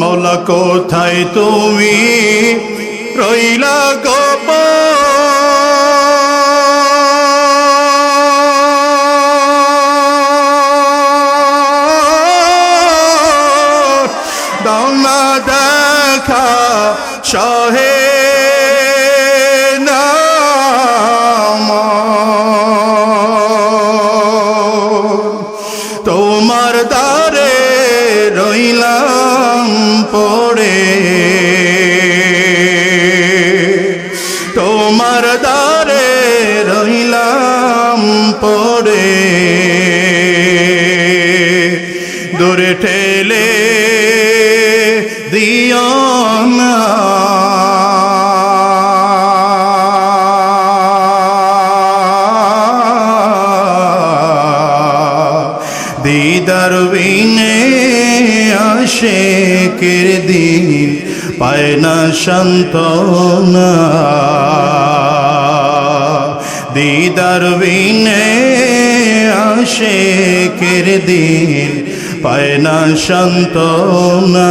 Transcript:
মৌলা কোথায় তুমি রইলা গোপ দেখা সহে। তোমার দ্বারে রইলাম পড়ে। তোমার দ্বারে রইলাম পড়ে। দূরে ঠেলে দিদার বিনে আসে কের দিন পায় না সান্ত্বনা। দিদার বিনে আসে কের দিন পায় না সান্ত্বনা।